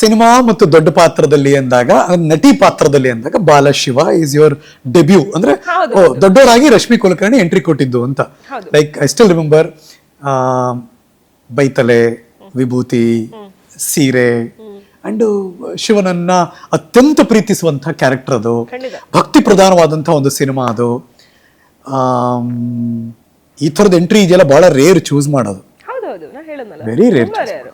Cinema ಮತ್ತು ದೊಡ್ಡ ಪಾತ್ರದಲ್ಲಿ ಅಂದಾಗ ನಟಿ ಪಾತ್ರದಲ್ಲಿ ಅಂದಾಗ ಬಾಲಶಿವ ಇಸ್ ಯುವರ್ ಡೆಬ್ಯೂ ಅಂದ್ರೆ ದೊಡ್ಡವರಾಗಿ ರಶ್ಮಿ ಕುಲಕರ್ಣಿ ಎಂಟ್ರಿ ಕೊಟ್ಟಿದ್ದು ಅಂತ. ಲೈಕ್ ಐ ಸ್ಟಿಲ್ ರಿಮೆಂಬರ್ ಬೈತಲೆ ವಿಭೂತಿ ಸೀರೆ ಅಂಡ್ ಶಿವನನ್ನ ಅತ್ಯಂತ ಪ್ರೀತಿಸುವಂತಹ ಕ್ಯಾರೆಕ್ಟರ್ ಅದು. ಭಕ್ತಿ ಪ್ರಧಾನವಾದಂತಹ ಒಂದು ಸಿನಿಮಾ ಅದು. ಈ ಥರದ ಎಂಟ್ರಿ ಇದೆಯಲ್ಲ ಬಹಳ ರೇರ್ ಚೂಸ್ ಮಾಡೋದು. Very rare choose rare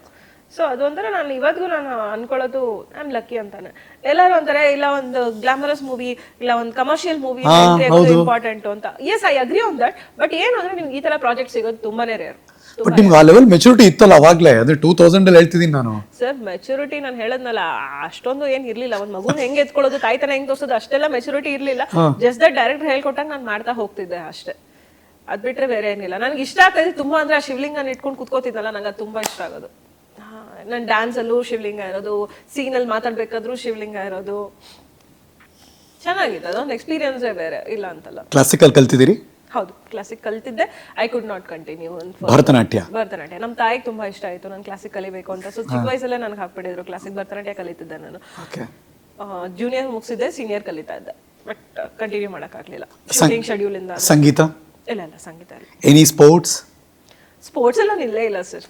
so ಅದೊಂಥರ ನಾನು ಇವತ್ತಿಗೂ ನಾನು ಅನ್ಕೊಳ್ಳೋದು ನಾನು ಲಕ್ಕಿ ಅಂತಾನೆ. ಎಲ್ಲರೂ ಅಂತಾರೆ ಇಲ್ಲ ಒಂದು ಗ್ಲಾಮರಸ್ ಮೂವಿ ಇಲ್ಲ ಒಂದು ಕಮರ್ಷಿಯಲ್ ಮೂವಿ ಇಂಪಾರ್ಟೆಂಟ್ ಅಂತ. Yes I agree on that but ಏನು ಅಂದ್ರೆ ನಿಮ್ಗೆ ಈ ತರ ಪ್ರಾಜೆಕ್ಟ್ ಸಿಗೋದು ತುಂಬಾನೇ ರೇರ್ ಬಟ್ ನಿಮ್ಗೆ ಆ ಲೆವೆಲ್ ಮೆಚುರಿಟಿ ಇತ್ತಲ್ಲ ಅವಾಗ್ಲೇ? ಅದೇ ಟೂ ತೌಸಂಡ್ ಅಲ್ಲಿ ಹೇಳ್ತಿದ್ದೀನಿ ನಾನು. ಸರ್ ಮೆಚುರಿಟಿ ನಾನು ಹೇಳದ್ನಲ್ಲ ಅಷ್ಟೊಂದು ಏನ್ ಇರ್ಲಿಲ್ಲ. ಒಂದ್ ಮಗು ಹೆಂಗ್ ಎತ್ಕೊಳ್ಳೋದು ತಾಯ್ತನ ಹೆಂಗ್ ತೋರ್ಸೋದು ಅಷ್ಟೆಲ್ಲ ಮೆಚುರಿಟಿ ಇರ್ಲಿಲ್ಲ. ಜಸ್ಟ್ ದಟ್ ಡೈರೆಕ್ಟ್ ಹೇಳ್ಕೊಟ್ಟಾಗ ನಾನು ಮಾಡ್ತಾ ಹೋಗ್ತಿದ್ದೆ ಅಷ್ಟೇ. ಅದ್ ಬಿಟ್ರೆ ಬೇರೆ ಏನಿಲ್ಲ. ನನಗೆ ಇಷ್ಟ ಆಗ್ತದೆ ತುಂಬಾ ಅಂದ್ರೆ ಆ ಶಿವಲಿಂಗನ ಇಟ್ಕೊಂಡು ಕುತ್ಕೋತಿದ್ನಲ್ಲ ನಂಗೆ ಅದು ತುಂಬಾ ಇಷ್ಟ ಆಗೋದು. ನನ್ನ ಡ್ಯಾನ್ಸ್ ಅಲ್ಲೂ ಶಿವಲಿಂಗ ಇರೋದು ಸೀನ್ ಅಲ್ಲಿ ಮಾತಾಡ್ಬೇಕಾದ್ರೂ ಶಿವಲಿಂಗ ಇರೋದು. ಚೆನ್ನಾಗಿದೆ ಅದೊಂದು ಎಕ್ಸ್ಪೀರಿಯನ್ಸೇ ಬೇರೆ ಇಲ್ಲ ಅಂತಲ್ಲ. ಕ್ಲಾಸಿಕಲ್ ಕಲ್ತಿದ್ದೀರಿ? ಹೌದು classic ಕಲ್ತಿದ್ದೆ. I could not continue Bharatanatyam. Bharatanatyam. ನಮ್ಮ ತಾಯಿಗೆ ತುಂಬಾ ಇಷ್ಟ ಆಯ್ತು ನಾನು ಕ್ಲಾಸಿಕ್ ಕಲಿಬೇಕು ಅಂತ. ಸೊ ಚಿಕ್ಕ ವಯಸ್ಸಲ್ಲೇ ನನಗೆ ಹಾಕ್ಬಿಟ್ಟಿದ್ರು ಕ್ಲಾಸಿಕ್ ಭರತನಾಟ್ಯ ಕಲಿತಿದ್ದೆ ನಾನು. ಜೂನಿಯರ್ ಮುಗಿಸಿದ್ದೆ ಸೀನಿಯರ್ ಕಲಿತಾ ಇದ್ದೆ. ಬಟ್ ಕಂಟಿನ್ಯೂ ಮಾಡೋಕ್ಕಾಗಲಿಲ್ಲ. ಶೂಟಿಂಗ್ ಶೆಡ್ಯೂಲ್ ಇಂದ ಸಂಗೀತ? ಇಲ್ಲ ಇಲ್ಲ ಸಂಗೀತ ಎನಿ ಸ್ಪೋರ್ಟ್ಸ್ ಸ್ಪೋರ್ಟ್ಸ್ ಎಲ್ಲ ನಿಲ್ಲೇ ಇಲ್ಲ ಸರ್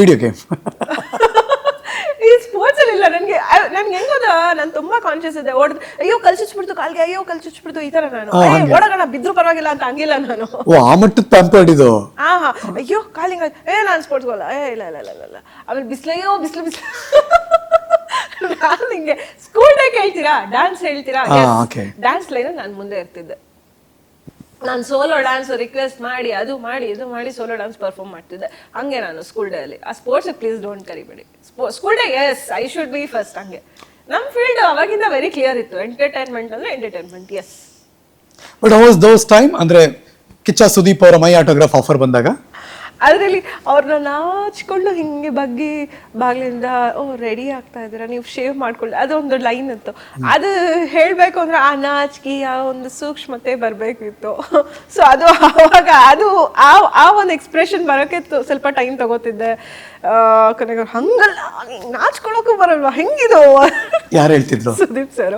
ವಿಡಿಯೋ ಗೇಮ್ ಈ ಸ್ಪೋರ್ಟ್ಸ್ ಅಲ್ಲಿ ಇಲ್ಲ. ನನಗೆ ನನ್ಗೆ ಹೆಂಗೋದ ನಾನು ತುಂಬಾ ಕಾನ್ಶಿಯಸ್ ಇದೆ ಓಡ್ ಅಯ್ಯೋ ಕಲ್ಸಿಚ್ಬಿಡ್ತು ಕಾಲ್ಗೆ ಅಯ್ಯೋ ಕಲ್ಸಿಚ್ಬಿಡ್ತು ಈ ತರ ನಾನು. ಓಡೋಣ ಬಿದ್ರು ಪರವಾಗಿಲ್ಲ ಅಂತ ಹಂಗಿಲ್ಲ ನಾನು. ಓ ಆ ಮಟ್ಟದ ಪ್ಯಾಂಪರ್ಡ್ ಇದು? ಹಾ ಹಾ ಅಯ್ಯೋ ಕಾಲಿಂಗ್ ಏ ನಾನು ಸ್ಪೋರ್ಟ್ಸ್ ಹೋಗಲ್ಲ ಏ ಇಲ್ಲ ಇಲ್ಲ ಇಲ್ಲ ಇಲ್ಲ. ಆಮೇಲೆ ಬಿಸ್ಲಯ್ಯೋ ಬಿಸ್ಲು ಬಿಸ್ಲು. ನಾನು ಹಿಂಗೆ ಸ್ಕೂಲ್ ಡೇ ಕೇಳ್ತೀರಾ? ಡ್ಯಾನ್ಸ್ ಹೇಳ್ತೀರಾ. ಡ್ಯಾನ್ಸ್ ಲೈನ್ ನಾನು ಮುಂದೆ ಇರ್ತಿದ್ದೆ. ನಾನು ಸೋಲೋ ಡಾನ್ಸ್ ರಿಕ್ವೆಸ್ಟ್ ಮಾಡಿ, ಅದು ಮಾಡಿ, ಇದು ಮಾಡಿ ಸೋಲೋ ಡ್ಯಾನ್ಸ್ ಪರ್ಫಾರ್ಮ್ ಮಾಡ್ತಿದ್ದೆ. ಹಂಗೆ ನಾನು ಸ್ಕೂಲ್ ಡೇ ಅಲ್ಲಿ. ಆ sports please don't ಕರಿಬೇಡಿ. School day yes I should be first ಹಂಗೆ. ನಮ್ಮ ಫೀಲ್ಡ್ ಅವಾಗಿಂದ ವೆರಿ ಕ್ಲಿಯರ್ ಇತ್ತು. ಎಂಟರ್ಟೈನ್ಮೆಂಟ್ ಅಂದ್ರೆ entertainment yes but was those time ಅಂದ್ರೆ ಕಿಚ್ಚ ಸುದೀಪ್ ಅವರ ಮೈ ಆಟೋಗ್ರಾಫ್ ಆಫರ್ ಬಂದಾಗ? ಅದರಲ್ಲಿ ಅವ್ರನ್ನ ನಾಚ್ಕೊಂಡು ಹಿಂಗೆ ಬಗ್ಗಿ ಬಾಗ್ಲಿಂದ ಓ ರೆಡಿ ಆಗ್ತಾ ಇದ್ದೀರಾ? ನೀವು ಶೇವ್ ಮಾಡ್ಕೊಳ್ಳಿ. ಅದೊಂದು ಲೈನ್ ಇತ್ತು. ಅದು ಹೇಳಬೇಕು ಅಂದ್ರೆ ಆ ನಾಚಿಕೆ ಆ ಒಂದು ಸೂಕ್ಷ್ಮತೆ ಬರಬೇಕಿತ್ತು. ಸೊ ಅದು ಆವಾಗ ಅದು ಆ ಆ ಒಂದು ಎಕ್ಸ್ಪ್ರೆಷನ್ ಬರೋಕ್ಕೆ ತು- ಸ್ವಲ್ಪ ಟೈಮ್ ತಗೋತಿದ್ದೆ. ಕೊನೆಗೆ ಹಂಗಲ್ಲ ಹಿಂಗ್ ನಾಚ್ಕೊಳಕ್ಕೂ ಬರಲ್ವಾ? ಹೆಂಗಿದು? ಯಾರು ಹೇಳ್ತಿದ್ರು? ಸುದೀಪ್ ಸರ್.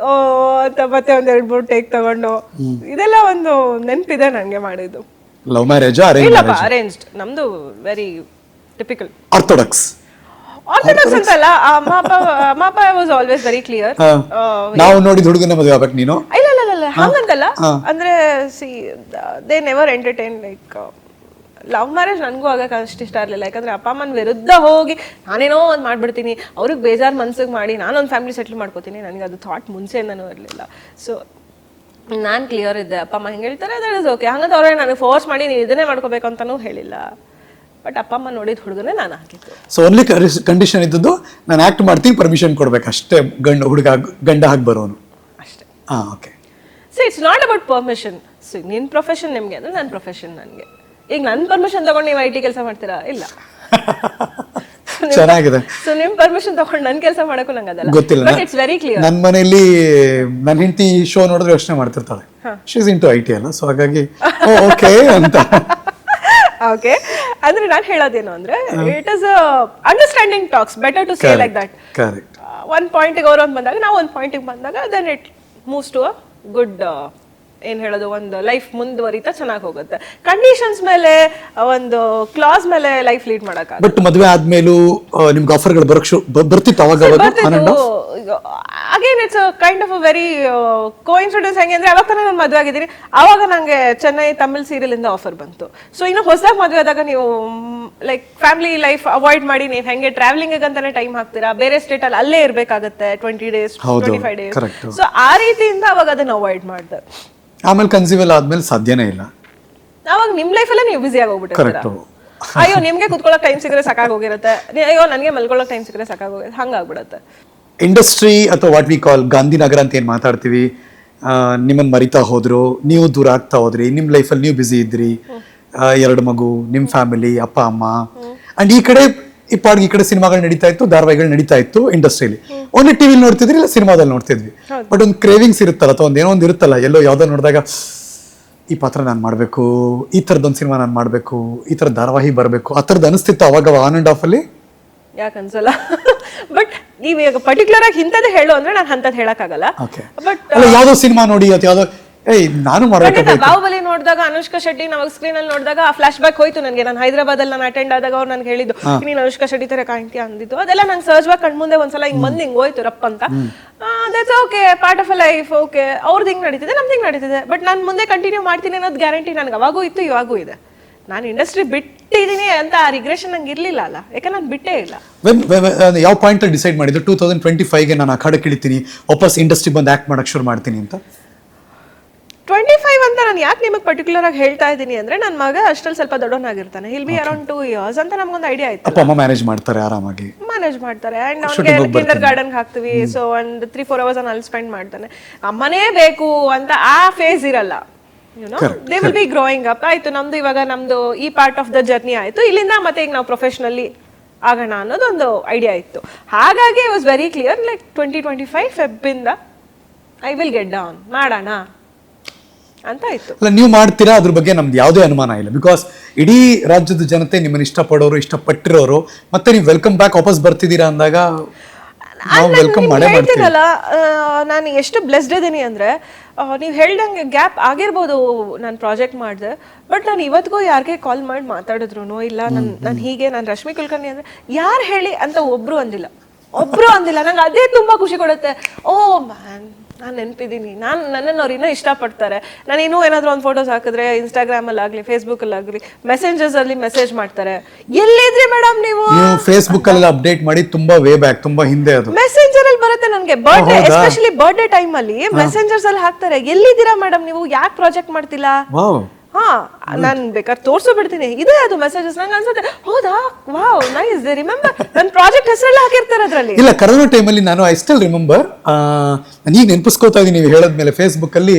ಓ ಅಂತ ಮತ್ತೆ ಒಂದೆರಡು ಎರಡ್ ಮೂರು ಟೇಕ್ ತಗೊಂಡು. ಇದೆಲ್ಲ ಒಂದು ನೆನಪಿದೆ ನನಗೆ ಮಾಡಿದ್ದು. ಲವ್ ಮ್ಯಾರೇಜ್ ಅರೇಂಜ್ ಇಲ್ಲಪ್ಪ ಅರೇಂಜ್ಡ್ ನಮ್ದು ವೆರಿ ಟಿಪಿಕಲ್ ಆರ್ಥೋಡಾಕ್ಸ್ ಆರ್ಥೋಡಾಕ್ಸ್ ಅಂತ ಅಲ್ಲ ಅಪ್ಪ ಅಮ್ಮ ಅಪ್ಪ ವಾಸ್ ಆಲ್ವೇಸ್ ವೆರಿ ಕ್ಲಿಯರ್ ನಾವು ನೋಡಿದ ಹುಡುಗನ ಮದುವೆ ಆಗ್ಬೇಕು ನೀನು? ಇಲ್ಲ ಇಲ್ಲ ಇಲ್ಲ, ಇಲ್ಲ. ಹಂಗಂತಲ್ಲ. ಅಂದ್ರೆ see they never entertain like love marriage ನನಗೂ ಆಗಕ್ಕೆ ಅಷ್ಟು ಇಷ್ಟ ಇರಲಿಲ್ಲ ಯಾಕಂದ್ರೆ ಅಪ್ಪ ಅಮ್ಮನ ವಿರುದ್ಧ ಹೋಗಿ ನಾನೇನೋ ಒಂದು ಮಾಡ್ಬಿಡ್ತೀನಿ ಅವ್ರಿಗೆ ಬೇಜಾರು ಮನ್ಸಿಗೆ ಮಾಡಿ ನಾನೊಂದು ಫ್ಯಾಮಿಲಿ ಸೆಟ್ಲ್ ಮಾಡ್ಕೋತೀನಿ ನನಗೆ ಅದು ಥಾಟ್ ಮುಂಚೆಯಿಂದನೂ ಇರಲಿಲ್ಲ. ಸೊ ನಾನು ಕ್ಲಿಯರ್ ಇದ್ದೆ. ಅಪ್ಪ ಅಮ್ಮ ಹೆಂಗೆ ಹೇಳ್ತಾರೆ ದಟ್ ಇಸ್ ಓಕೆ ಹಂಗಂತ ಅವ್ರೆ ನನಗೆ ಫೋರ್ಸ್ ಮಾಡಿ ನೀನು ಇದನ್ನೇ ಮಾಡ್ಕೋಬೇಕು ಅಂತಲೂ ಹೇಳಿಲ್ಲ. ಬಟ್ ಅಪ್ಪ ಅಮ್ಮ ನೋಡಿದ ಹುಡುಗನೇ ನಾನು ಹಾಕಿದ್ದು ಸೊ ಓನ್ಲಿ ಕಂಡೀಷನ್ ಇದ್ದದ್ದು ನಾನು ಆ್ಯಕ್ಟ್ ಮಾಡ್ತೀನಿ ಪರ್ಮಿಷನ್ ಕೊಡ್ಬೇಕು. ಅಷ್ಟೇ ಗಂಡ ಹುಡುಗ ಗಂಡ ಹಾಕಿ ಬರೋನು. ಅಷ್ಟೇ. ಹಾಂ okay so it's not about permission so ನಿನ್ನ ಪ್ರೊಫೆಷನ್ ನಿಮಗೆ ಅಂದರೆ ನನ್ನ ಪ್ರೊಫೆಷನ್ ನನಗೆ. ಈಗ ನನ್ನ ಪರ್ಮಿಷನ್ ತಗೊಂಡು ನೀವು ಐ ಟಿ ಕೆಲಸ ಮಾಡ್ತೀರಾ? ಇಲ್ಲ. ಚೆನ್ನಾಗಿದೆ. ಸೊ ನಿಮ್ ಪರ್ಮಿಷನ್ ತಗೊಂಡು ನನ್ನ ಕೆಲಸ ಮಾಡೋಕ್ಕೂ ನಂಗೆ ಅದಲ್ಲ. ಗೊತ್ತಿಲ್ಲ. ಬಟ್ ಇಟ್ಸ್ ವೆರಿ ಕ್ಲಿಯರ್ ನನ್ನ ಮನೆಯಲ್ಲಿ ನನ್ನ ಹೆಂಡತಿ ಶೋ ನೋಡಿದ್ರೆ ಯೋಚನೆ ಮಾಡ್ತಿರ್ತಾಳೆ. ಶೀಸ್ ಟು ಐ ಟಿ ಅಲ್ಲ ಸೊ ಹಾಗಾಗಿ ಓಕೆ ಅಂತ. ಓಕೆ ಅಂದ್ರೆ ನಾನು ಹೇಳೋದೇನು ಅಂದ್ರೆ it is understanding talks better to say like that correct ಒಂದು ಪಾಯಿಂಟಿಗೆ ಅವ್ರು ಒಂದು ಬಂದಾಗ ನಾವು ಒಂದು ಪಾಯಿಂಟಿಗೆ ಬಂದಾಗ then it moves to a good ಏನ್ ಹೇಳೋದು ಒಂದು ಲೈಫ್ ಮುಂದುವರಿತಾ ಚೆನ್ನಾಗಿ ಹೋಗುತ್ತೆ. ಕಂಡೀಷನ್ಸ್ ಮೇಲೆ ಒಂದು ಕ್ಲಾಸ್ ಮೇಲೆ ಲೈಫ್ ಲೀಡ್ ಮಾಡಕ್ಕೆ ಬಟ್ ಮದುವೆ ಆದ್ಮೇಲೂ ನಿಮ್ಗೆ ಆಫರ್ಗಳು ಬರಕ್ ಶು- ಬ- ಬರ್ತಿತ್ತು ಅವಾಗ again it's kind of a very coincidence ಹೆಂಗೆ ಅಂದ್ರೆ ಅವಾಗ ತಾನೇ ನಾನು ಮದುವೆ ಆಗಿದ್ದೀನಿ. ಅವಾಗ ನಂಗೆ ಚೆನ್ನೈ ತಮಿಳ್ ಸೀರಿಯಲ್ ಇಂದ ಆಫರ್ ಬಂತು. ಸೊ ಇನ್ನು ಹೊಸದಾಗಿ ಮದುವೆ ಆದಾಗ ನೀವು ಲೈಕ್ ಫ್ಯಾಮಿಲಿ ಲೈಫ್ ಅವಾಯ್ಡ್ ಮಾಡಿ ನೀವು ಹೆಂಗೆ ಟ್ರಾವೆಲಿಂಗ್ ಅಂತಾನೆ ಟೈಮ್ ಹಾಕ್ತೀರಾ? ಬೇರೆ ಸ್ಟೇಟ್ ಅಲ್ಲಿ ಅಲ್ಲೇ ಇರಬೇಕಾಗುತ್ತೆ ಟ್ವೆಂಟಿ ಡೇಸ್ ಹೌದು, twenty five days correct. So ಆ ರೀತಿಯಿಂದ ಅವಾಗ ಅದನ್ನ ಅವಾಯ್ಡ್ ಮಾಡಿದೆ. ಆಮೇಲೆ ಕನ್ಸೀವಲ್ ಆದ್ಮೇಲೆ ಸಾಧ್ಯನೇ ಇಲ್ಲ. ಅವಾಗ ನಿಮ್ ಲೈಫಲ್ಲೇ ನೀವು ಬ್ಯುಸಿ ಆಗೋಗ್ಬಿಟ್ಟು ಕರೆಕ್ಟ್ ಅಯ್ಯೋ ನಿಮ್ಗೆ ಕುತ್ಕೊಳ್ಳೋಕೆ ಟೈಮ್ ಸಿಕ್ಕರೆ ಸಾಕಾಗೋಗಿರುತ್ತೆ. ನೀ- ಅಯ್ಯೋ ನನಗೆ ಮಲ್ಕೊಳ್ಳೋಕೆ ಟೈಮ್ ಸಿಕ್ಕರೆ ಸಾಕಾಗೋಗಿರುತ್ತೆ. ಹಂಗಾಗ್ಬಿಡುತ್ತೆ. ಇಂಡಸ್ಟ್ರಿ ಅಥವಾ ವಾಟ್ ವಿ ಕಾಲ್ ಗಾಂಧಿನಗರ ಅಂತ ಏನು ಮಾತಾಡ್ತೀವಿ? ನಿಮ್ಮನ್ನು ಮರಿತಾ ಹೋದ್ರು ನೀವು ದೂರ ಆಗ್ತಾ ಹೋದ್ರಿ ನಿಮ್ಮ ಲೈಫಲ್ಲಿ ನೀವು ಬ್ಯುಸಿ ಇದ್ರಿ. ಆ, ಎರಡು ಮಗು ನಿಮ್ಮ ಫ್ಯಾಮಿಲಿ ಅಪ್ಪ ಅಮ್ಮ. ಅಂಡ್ ಈ ಕಡೆ ಈ ಪಾಡ್ಗೆ ಈ ಕಡೆ ಸಿನಿಮಾಗಳು ನಡೀತಾ ಇತ್ತು ಧಾರಾವಾಹಿಗಳು ನಡೀತಾ ಇತ್ತು ಇಂಡಸ್ಟ್ರಿಯಲ್ಲಿ ಓನ್ಲಿ ಟಿವಿ ನೋಡ್ತಿದ್ರಿ ಇಲ್ಲ ಸಿನಿಮಾದಲ್ಲಿ ನೋಡ್ತಿದ್ವಿ. ಬಟ್ ಒಂದು ಕ್ರೇವಿಂಗ್ಸ್ ಇರುತ್ತಲ್ಲ ಅಥವಾ ಒಂದು ಏನೋ ಒಂದು ಇರುತ್ತಲ್ಲ ಎಲ್ಲೋ ಯಾವುದೋ ನೋಡಿದಾಗ ಈ ಪಾತ್ರ ನಾನು ಮಾಡಬೇಕು ಈ ಥರದೊಂದು ಸಿನಿಮಾ ನಾನು ಮಾಡಬೇಕು ಈ ಥರ ಧಾರಾವಾಹಿ ಬರಬೇಕು ಆ ಥರದ್ದು ಅನಿಸ್ತಿತ್ತು ಅವಾಗ ಆನ್ ಆ್ಯಂಡ್ ಆಫ್ ಅಲ್ಲಿ. ಯಾಕೆ ಅನ್ಸಲ್ಲ? ಬಟ್ ನೀವು ಈಗ ಪರ್ಟಿಕ್ಯುಲರ್ ಆಗಿ ಇಂಥದ್ದು ಹೇಳು ಅಂದ್ರೆ ನಾನು ಅಂಥದ್ದು ಹೇಳಕ್ಕಾಗಲ್ಲ. ಓಕೆ ಬಟ್ ಯಾವ್ದೋ ಸಿನಿಮಾ ನೋಡಿ ಅಥವಾ ಯಾವ್ದೋ ಏಯ್ ನಾನು ಮಾಡ್ಬೇಕು ಬಾಹುಬಲಿ ನೋಡಿದಾಗ ಅನುಷ್ಕಾ ಶೆಟ್ಟಿ ನಾವು ಸ್ಕ್ರೀನ್ ಅಲ್ಲಿ ನೋಡಿದಾಗ ಆ ಫ್ಲಾಶ್ ಬ್ಯಾಕ್ ಹೋಯ್ತು ನನಗೆ. ನಾನು ಹೈದರಾಬಾದ್ ಅಲ್ಲಿ ನಾನು ಅಟೆಂಡ್ ಆದಾಗ ಅವ್ರು ನನ್ಗೆ ಹೇಳಿದ್ದು ನೀನು ಅನುಷ್ಕಾ ಶೆಟ್ಟಿ ತರ ಕಾಣ್ತೀಯ? ಅಂದಿದ್ದು. ಅದೆಲ್ಲ ನಂಗೆ ಸಹಜವಾಗಿ ಕಣ್ಮುಂದೆ ಒಂದ್ಸಲ ಹಿಂಗ್ ಬಂದ್ ಹಿಂಗ್ ಹೋಯ್ತು ರಪ್ಪ ಅಂತ. That's okay part of life okay ಅವ್ರದ್ದು ಹಿಂಗ್ ನಡೀತಿದೆ ನಮ್ದು ಹಿಂಗ್ ನಡೀತಿದೆ. ಬಟ್ ನಾನು ಮುಂದೆ ಕಂಟಿನ್ಯೂ ಮಾಡ್ತೀನಿ ಅನ್ನೋದು ಗ್ಯಾರಂಟಿ ನನಗೆ ಅವಾಗೂ ಇತ್ತು ಇವಾಗೂ ಇದೆ. ನಾನು ಇಂಡಸ್ಟ್ರಿ ಬಿಟ್ಟಿದ್ದೀನಿ ಅಂತ ಆ ರಿಗ್ರೆಷನ್ ನಂಗೆ ಇರಲಿಲ್ಲ ಅಲ್ಲ. ಯಾಕಂದ್ರೆ ನಾನು ಬಿಟ್ಟೇ ಇಲ್ಲ? ವೆನ್ ಯಾವ ಪಾಯಿಂಟ್ ಡಿಸೈಡ್ ಮಾಡಿದ್ದು? ಟೂ ತೌಸಂಡ್ ಟ್ವೆಂಟಿ ಫೈವ್ಗೆ ನಾನು ಅಖಾಡಕ್ಕೆ ಇಳಿತೀನಿ ವಾಪಸ್ ಇಂಡಸ್ಟ್ರಿ ಬಂದು ಆಕ್ಟ್ ಮಾಡಕ್ ಶುರು ಮಾಡ್ತೀನಿ ಅಂತ? ಟ್ವೆಂಟಿ ಫೈವ್ ಅಂತ ನಾನು ಯಾಕೆ ನಿಮಗೆ ಪರ್ಟಿಕ್ಯುಲರ್ ಆಗಿ ಹೇಳ್ತಾ ಇದ್ದೀನಿ ಅಂದ್ರೆ ನನ್ನ ಮಗ ಅಷ್ಟ್ರಲ್ಲಿ ಸ್ವಲ್ಪ ದೊಡ್ಡವನಾಗಿರ್ತಾನೆ. He'll be around two years ಅಂತ ನಮ್ಗೊಂದು ಐಡಿಯಾ ಆಯ್ತು. ಅಪ್ಪ ಅಮ್ಮ ಮ್ಯಾನೇಜ್ ಮಾಡ್ತಾರೆ ಆರಾಮಾಗಿ. ಮ್ಯಾನೇಜ್ ಮಾಡ್ತಾರೆ. ಅಂಡ್ Shooting ಅವ್ನಿಗೆ ಹೋಗ್ ಕಿಂಡರ್ ಗಾರ್ಡನ್ ಹಾಕ್ತೀವಿ. ಸೊ ಒಂದು ತ್ರೀ ಫೋರ್ ಅವರ್ಸ್ ಅಲ್ಲಿ ಸ್ಪೆಂಡ್ ಮಾಡ್ತಾನೆ. ಅಮ್ಮನೇ ಬೇಕು ಅಂತ ಆ ಫೇಸ್ ಇರಲ್ಲ. You know they will be growing up ಆಯ್ತು ನಮ್ದು ಇವಾಗ ನಮ್ದು ಈ ಪಾರ್ಟ್ ಆಫ್ ದ ಜರ್ನಿ ಆಯ್ತು. ಇಲ್ಲಿಂದ ಮತ್ತೆ ಈಗ ನಾವು ಪ್ರೊಫೆಷನಲಿ ಆಗೋಣ ಅನ್ನೋದು ಒಂದು ಐಡಿಯಾ ಇತ್ತು. ಹಾಗಾಗಿ was very clear like twenty twenty five ಫೆಬ್ಬಿಂದ I will get down ಮಾಡೋಣ. ಅಂತ ಆಯ್ತು ಅಲ್ಲ ನೀವು ಮಾಡ್ತೀರಾ? ಅದ್ರ ಬಗ್ಗೆ ನಮ್ದು ಯಾವುದೇ ಅನುಮಾನ ಇಲ್ಲ. ಬಿಕಾಸ್ ಇಡೀ ರಾಜ್ಯದ ಜನತೆ ನಿಮ್ಮನ್ನು ಇಷ್ಟಪಡೋರು ಇಷ್ಟಪಟ್ಟಿರೋರು ಮತ್ತೆ ನೀವು ವೆಲ್ಕಮ್ ಬ್ಯಾಕ್ ವಾಪಸ್ ಬರ್ತಿದ್ದೀರಾ ಅಂದಾಗ ನಾವು ವೆಲ್ಕಮ್ ಮಾಡೇ ಮಾಡ್ತೀವಿ. ಹೇಳ್ತೀನಲ್ಲ ನಾನು ಎಷ್ಟು ಬ್ಲೆಸ್ಡ್ ಇದ್ದೀನಿ ಅಂದ್ರೆ ನೀವು ಹೇಳ್ದಂಗೆ ಗ್ಯಾಪ್ ಆಗಿರ್ಬೋದು ನಾನು ಪ್ರಾಜೆಕ್ಟ್ ಮಾಡಿದೆ ಬಟ್ ನಾನು ಇವತ್ತಿಗೂ ಯಾರಿಗೆ ಕಾಲ್ ಮಾಡಿ ಮಾತಾಡಿದ್ರು ಇಲ್ಲ ನಾನು ನಾನು ಹೀಗೆ ನಾನು ರಶ್ಮಿ ಕುಲಕರ್ಣಿ ಅಂದ್ರೆ ಯಾರು ಹೇಳಿ ಅಂತ ಒಬ್ರು ಅಂದಿಲ್ಲ. ಒಬ್ರು ಅಂದಿಲ್ಲ ನಂಗೆ ಅದೇ ತುಂಬಾ ಖುಷಿ ಕೊಡುತ್ತೆ. ಓ ಮ್ಯಾನ್ ನಾನು ನೆನಪಿದ್ದೀನಿ ನಾನು ನನ್ನನ್ನು ಅವ್ರು ಇನ್ನೂ ಇಷ್ಟಪಡ್ತಾರೆ. ನಾನು ಇನ್ನೂ ಏನಾದರೂ ಒಂದು ಫೋಟೋಸ್ ಹಾಕಿದ್ರೆ ಇನ್ಸ್ಟಾಗ್ರಾಮಲ್ಲಿ ಆಗಲಿ ಫೇಸ್ಬುಕ್ಕಲ್ಲಾಗಲಿ ಮೆಸೆಂಜರ್ಸಲ್ಲಿ ಮೆಸೇಜ್ ಮಾಡ್ತಾರೆ. ಎಲ್ಲಿದ್ರಿ ಮೇಡಮ್ ನೀವು? ಫೇಸ್ಬುಕ್ ಅಲ್ಲಿ ಅಪ್ಡೇಟ್ ಮಾಡಿ ತುಂಬಾ ವೇ ಬ್ಯಾಕ್ ತುಂಬಾ ಹಿಂದೆ ಅದು. ಮೆಸೆಂಜರ್ ಅಲ್ಲಿ ಬರುತ್ತೆ ನನಗೆ. ಬರ್ಡೇ? ಎಸ್ಪೆಷಲಿ ಬರ್ಡೇ ಟೈಮ್ ಅಲ್ಲಿ ಮೆಸೆಂಜರ್ಸ್ ಅಲ್ಲಿ ಹಾಕ್ತಾರೆ. ಎಲ್ಲಿದ್ದೀರಾ ಮೇಡಮ್ ನೀವು? ಯಾಕೆ ಪ್ರಾಜೆಕ್ಟ್ ಮಾಡ್ತಿಲ್ಲ? ಹಾ ನಾನು ಬೇಕಾದ್ರೆ ತೋರ್ಸೋ ಬಿಡ್ತೀನಿ. ಇದೆ ಅದು ಮೆಸೇಜಸ್ ನಂಗೆ ಅನ್ಸುತ್ತೆ ಹೌದಾ? ವಾವ್ ನೈಸ್ ದೇ ರಿಮೆಂಬರ್ ನನ್ನ ಪ್ರಾಜೆಕ್ಟ್ ಹೆಸರೆಲ್ಲ ಹಾಕಿರ್ತಾರೆ ಅದರಲ್ಲಿ. ಇಲ್ಲ ಕರೋನಾ ಟೈಮಲ್ಲಿ ನಾನು ಐ ಸ್ಟಿಲ್ ರಿಮೆಂಬರ್ ಈಗ ನೆನಪಿಸ್ಕೋತಾ ಇದೀನಿ ನೀವು ಹೇಳದ್ಮೇಲೆ ಫೇಸ್ಬುಕ್ ಅಲ್ಲಿ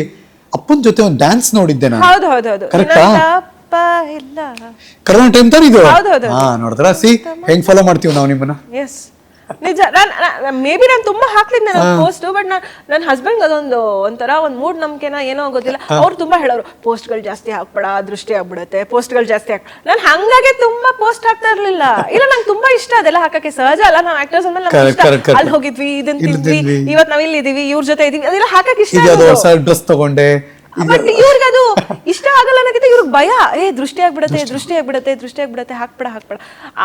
ಅಪ್ಪನ ಜೊತೆ ಒಂದು ಡ್ಯಾನ್ಸ್ ನೋಡಿದ್ದೆ ನಾನು. ಹೌದು ಹೌದು ಹೌದು. ಕರೆಕ್ಟಾ ಇಲ್ಲ. ಕರೋನಾ ಟೈಮ್ ತಾನೆ ಇದು ಹೌದು, ಹೌದು. ಹಾ ನೋಡಿದ್ರ? ಸಿ ಹೆಂಗ್ ಫಾಲೋ ಮಾಡ್ತೀವಿ ನಾವು ನಿಮ್ಮನ್ನ? ಎಸ್ ನಿಜ. ನಾನು ಮೇ ಬಿ ನಾನು ತುಂಬಾ ಹಾಕ್ಲಿದ್ದೆ ನಾನು ಪೋಸ್ಟ್ ಬಟ್ ನಾನು ನನ್ನ ಹಸ್ಬೆಂಡ್ ಅದೊಂದು ಒಂಥರ ಒಂದ್ ಮೂಡ್ ನಂಬಿಕೆನ ಏನೋ ಗೊತ್ತಿಲ್ಲ. ಅವ್ರು ತುಂಬಾ ಹೇಳೋರು ಪೋಸ್ಟ್ಗಳು ಜಾಸ್ತಿ ಹಾಕ್ಬೇಡ ದೃಷ್ಟಿ ಆಗ್ಬಿಡುತ್ತೆ ಪೋಸ್ಟ್ಗಳು ಜಾಸ್ತಿ ಹಾಕ್ ನಾನ್ ಹಂಗಾಗಿ ತುಂಬಾ ಪೋಸ್ಟ್ ಹಾಕ್ತಾ ಇರ್ಲಿಲ್ಲ. ಇಲ್ಲ ನಂಗೆ ತುಂಬಾ ಇಷ್ಟ ಅದೆಲ್ಲ ಹಾಕಕ್ಕೆ. ಸಹಜ ಅಲ್ಲ ನಾವು ಆಕ್ಟರ್ಸ್ ಅಂದ್ರೆ ನಮ್ಗೆ ಇಷ್ಟ. ಅಲ್ಲಿ ಹೋಗಿದ್ವಿ ಇದನ್ನ ತಿಂದ್ವಿ. ಇವತ್ತು ನಾವ್ ಇಲ್ಲಿ ಇದೀವಿ ಇವ್ರ ಜೊತೆ ಇದೀವಿ ಅದೆಲ್ಲ ಹಾಕಕ್ಕೆ ಇಷ್ಟ ಡ್ರೆಸ್ ತಗೊಂಡೆ ಬಟ್ ಇವ್ರಿಗೆ ಅದು ಇಷ್ಟ ಆಗಲ್ಲ ಅನ್ನೋಕ್ಕಿಂತ ಇವ್ರಿಗೆ ಭಯ. ಏ ದೃಷ್ಟಿ ಆಗ್ಬಿಡತ್ತೆ ದೃಷ್ಟಿ. ಆಗ್ಬಿಡತ್ತೆ ದೃಷ್ಟಿ ಆಗ್ಬಿಡತ್ತೆ ಹಾಕ್ಬಿಡ ಹಾಕ್ಬಿಡ.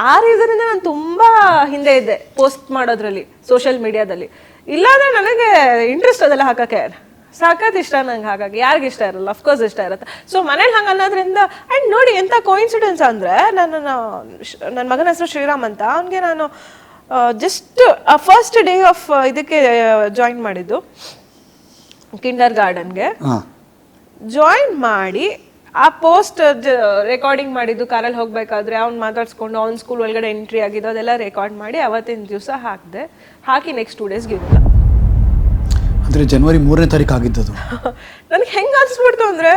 ಆ ರೀಸನ್ ಇಂದ ನಾನು ತುಂಬಾ ಹಿಂದೆ ಇದ್ದೆ ಪೋಸ್ಟ್ ಮಾಡೋದ್ರಲ್ಲಿ ಸೋಷಿಯಲ್ ಮೀಡಿಯಾದಲ್ಲಿ ಇಲ್ಲಾಂದ್ರೆ ನನಗೆ ಇಂಟ್ರೆಸ್ಟ್ ಅದೆಲ್ಲ ಹಾಕಕ್ಕೆ. ಸಾಕತ್ ಇಷ್ಟ ನಂಗೆ ಹಾಗಾಗಿ. ಯಾರಿಗೆ ಇಷ್ಟ ಇರಲ್ಲ ಅಫ್ಕೋರ್ಸ್ ಇಷ್ಟ ಇರುತ್ತೆ. ಸೊ ಮನೇಲಿ ಹಂಗೆ ಅನ್ನೋದ್ರಿಂದ ಆ್ಯಂಡ್ ನೋಡಿ ಎಂಥ ಕೋಇನ್ಸಿಡೆನ್ಸ್ ಅಂದರೆ ನನ್ನ ನನ್ನ ಮಗನ ಹೆಸರು ಶ್ರೀರಾಮ್ ಅಂತ. ಅವನಿಗೆ ನಾನು ಜಸ್ಟ್ ಫಸ್ಟ್ ಡೇ ಆಫ್ ಇದಕ್ಕೆ ಜಾಯಿನ್ ಮಾಡಿದ್ದು. ಕಿಂಡರ್ ಗಾರ್ಡನ್ಗೆ ಹಾ. ಜಾಯಿನ್ ಮಾಡಿ ಆ ಪೋಸ್ಟ್ ರೆಕಾರ್ಡಿಂಗ್ ಮಾಡಿದ್ದು ಕಾರಲ್ಲಿ ಹೋಗಬೇಕಾದ್ರೆ ಅವ್ನು ಮಾತಾಡ್ಸ್ಕೊಂಡು ಅವ್ನ ಸ್ಕೂಲ್ ಒಳಗಡೆ ಎಂಟ್ರಿ ಆಗಿದ್ದು ಅದೆಲ್ಲ ರೆಕಾರ್ಡ್ ಮಾಡಿ ಅವತ್ತಿನ ದಿವಸ ಹಾಕಿದೆ. ಹಾಕಿ ನೆಕ್ಸ್ಟ್ ಟೂ ಡೇಸ್ಗೆ ಇರಲಿಲ್ಲ ಅಂದ್ರೆ ಜನವರಿ ಮೂರನೇ ತಾರೀಕು ಆಗಿದ್ದದು. ನನಗೆ ಹೆಂಗೆ ಅನಿಸ್ಬಿಡ್ತು ಅಂದ್ರೆ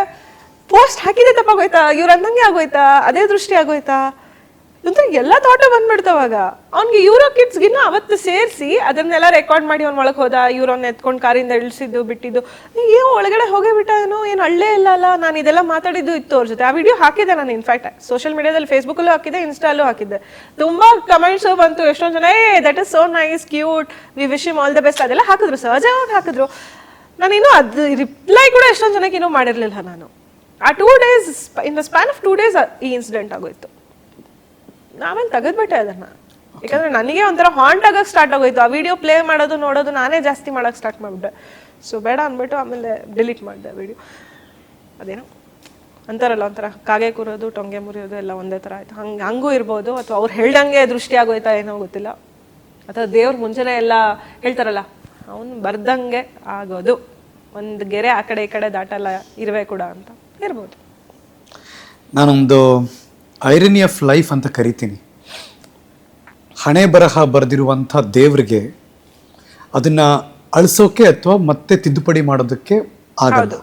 ಪೋಸ್ಟ್ ಹಾಕಿದೆ ತಪ್ಪಾಗೋಯ್ತಾ? ಇವ್ರು ಅಂದಂಗೆ ಆಗೋಯ್ತಾ? ಅದೇ ದೃಷ್ಟಿ ಆಗೋಯ್ತಾ? ಒಂಥರ ಎಲ್ಲ ತೋಟ ಬಂದ್ಬಿಡ್ತಾವಾಗ. ಅವ್ನಿಗೆ ಯೂರೋ ಕಿಡ್ಸ್ಗಿನ್ನ ಅವತ್ತು ಸೇರಿಸಿ ಅದನ್ನೆಲ್ಲ ರೆಕಾರ್ಡ್ ಮಾಡಿ ಅವ್ನ ಒಳಗೆ ಹೋದ ಇವ್ರನ್ನ ಎತ್ಕೊಂಡು ಕಾರಿಂದ ಇಳಿಸಿದ್ದು, ಬಿಟ್ಟಿದ್ದು. ಏನು ಒಳಗಡೆ ಹೋಗೇ ಬಿಟ್ಟ ಏನೋ ಹಳ್ಳೆ ಇಲ್ಲ ಅಲ್ಲ? ನಾನು ಇದೆಲ್ಲ ಮಾತಾಡಿದ್ದು ಇತ್ತು ಅವ್ರ ಜೊತೆ. ಆ ವಿಡಿಯೋ ಹಾಕಿದ್ದೆ ನಾನು ಇನ್ಫ್ಯಾಕ್ಟ್ ಸೋಷಿಯಲ್ ಮೀಡಿಯಾದಲ್ಲಿ ಫೇಸ್ಬುಕ್ಕಲ್ಲೂ ಹಾಕಿದ್ದೆ ಇನ್ಸ್ಟಾಲ್ಲೂ ಹಾಕಿದ್ದೆ. ತುಂಬ ಕಮೆಂಟ್ಸು ಬಂತು. ಎಷ್ಟೊಂದು ಜನ, ಏ that is so nice cute we wish him all the best ಅದೆಲ್ಲ ಹಾಕಿದ್ರು, ಸಹಜವಾಗಿ ಹಾಕಿದ್ರು. ನಾನಿನ್ನೂ ಅದು ರಿಪ್ಲೈ ಕೂಡ ಎಷ್ಟೊಂದು ಜನಕ್ಕೆ ಇನ್ನೂ ಮಾಡಿರಲಿಲ್ಲ ನಾನು. ಆ two days in the span of two days ಈ ಇನ್ಸಿಡೆಂಟ್ ಆಗೋಯ್ತು. ಆಮೇಲೆ ತೆಗೆದ್ಬಿಟ್ಟೆ ಅದನ್ನ? ಯಾಕಂದ್ರೆ ನನಗೆ ಒಂಥರ ಹಾಂಟ್ ಆಗಕ್ಕೆ ಸ್ಟಾರ್ಟ್ ಆಗೋಯ್ತು. ಆ ವಿಡಿಯೋ ಪ್ಲೇ ಮಾಡೋದು ನೋಡೋದು ನಾನೇ ಜಾಸ್ತಿ ಮಾಡಕ್ ಸ್ಟಾರ್ಟ್ ಮಾಡ್ಬಿಟ್ಟೆ. ಸೊ ಬೇಡ ಅಂದ್ಬಿಟ್ಟು ಆಮೇಲೆ ಡಿಲೀಟ್ ಮಾಡಿದೆ ವಿಡಿಯೋ ಅದೇನೋ? ಅಂತಾರಲ್ಲ ಒಂಥರ ಕಾಗೆ ಕೂರೋದು ಟೊಂಗೆ ಮುರಿಯೋದು ಎಲ್ಲ ಒಂದೇ ಥರ ಆಯ್ತು. ಹಂಗೆ ಹಂಗೂ ಇರ್ಬೋದು ಅಥವಾ ಅವ್ರು ಹೇಳ್ದಂಗೆ ದೃಷ್ಟಿ ಆಗೋಯ್ತಾ ಏನೋ ಗೊತ್ತಿಲ್ಲ. ಅಥವಾ ದೇವ್ರ ಮುಂಚೆನೇ ಎಲ್ಲ ಹೇಳ್ತಾರಲ್ಲ ಅವನು ಬರ್ದಂಗೆ ಆಗೋದು. ಒಂದು ಗೆರೆ ಆ ಕಡೆ ಈ ಕಡೆ ದಾಟಲ್ಲ ಇರುವೆ ಕೂಡ ಅಂತ. ಇರ್ಬೋದು. ನಾನೊಂದು ಐರನಿ ಆಫ್ ಲೈಫ್ ಅಂತ ಕರಿತೀನಿ. ಹಣೆ ಬರಹ ಬರೆದಿರುವಂಥ ದೇವ್ರಿಗೆ ಅದನ್ನ ಅಳಿಸೋಕೆ ಅಥವಾ ಮತ್ತೆ ತಿದ್ದುಪಡಿ ಮಾಡೋದಕ್ಕೆ ಆಗಲ್ಲ.